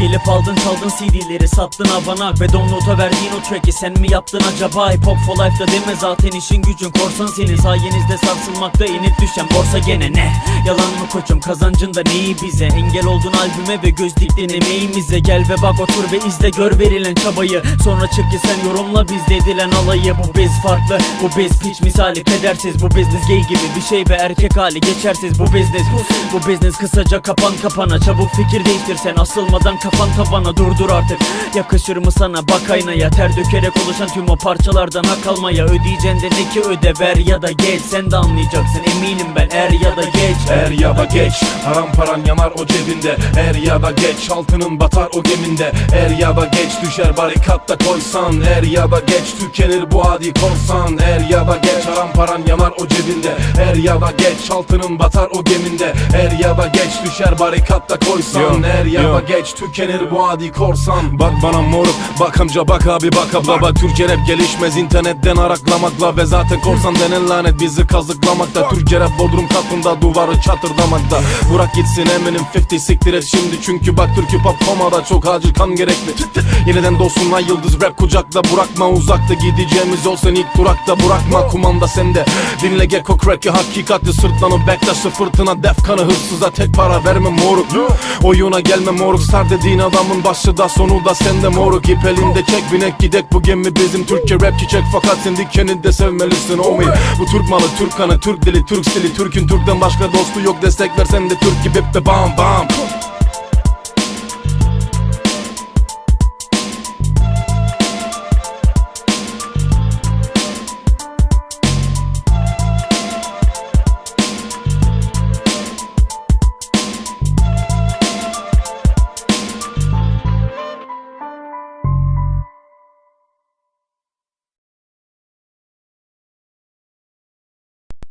Hep aldın çaldın CD'leri sattın avanak Ve download'a verdiğin o track'i sen mi yaptın acaba? Hip hop for life'da deme zaten işin gücün korsan senin. Sayenizde sarsılmakta inip düşen borsa gene ne? Yalan mı koçum kazancın da neyi bize? Engel oldun albüme ve göz diktin emeğimize. Gel ve bak otur ve izle gör verilen çabayı. Sonra çık ki sen yorumla bizde edilen alayı. Bu biz farklı bu biz piç misali. Pedersiz Bu business gay gibi bir şey ve erkek hali geçersiz. Bu business bu business kısaca kapan kapana. Çabuk fikir değiştirsen asılmadan kafan tabana Durdur artık. Yakışır sana? Bak aynaya. Ter dökerek oluşan tüm o parçalardan hak almaya. Ödeyeceksin de ne ki öde ver ya da geç. Sen de anlayacaksın. Eminim ben. Er ya da geç. Er ya da geç. Haram paran yanar o cebinde. Er ya da geç. Altının batar o geminde. Er ya da geç. Düşer barikatta koysan. Er ya da geç. Tükenir bu adi korsan. Er ya da geç Paran yanar o cebinde. Er ya da geç Altının batar o geminde. Er ya da geç Düşer barikatta koysan. Yo, Er ya yo. da geç Tükenir bu adi korsan. Bak bana moruk Bak amca bak abi bak abla. Bak. Türkçe rap gelişmez internetten araklamakla Ve zaten korsan denen lanet bizi kazıklamakta. Türkçe rap bodrum katında duvarı çatırdamakta. Bırak gitsin eminim 50 siktir et şimdi. Çünkü bak Türkü pop komada çok acil kan gerekli. Yeniden dostunla yıldız rap kucakla Bırakma uzakta. Gideceğimiz yol seni ilk durakta Bırakma. Kumanda sende. Dinle gecko crack'i hakikati sırtlanıp Backtaşlı fırtına. Def kanı hırsıza tek para verme moruk. Oyuna gelme moruk sar dediğin adamın başı da sonu da sende moruk. İp elinde çek binek gidek bu gemi bizim Türkçe rap çiçek. Fakat sen dikeni de sevmelisin homie Bu Türk malı Türk kanı Türk dili Türk stili. Türk'ün Türk'ten başka dostu yok destek versen de Türk gibi be bam bam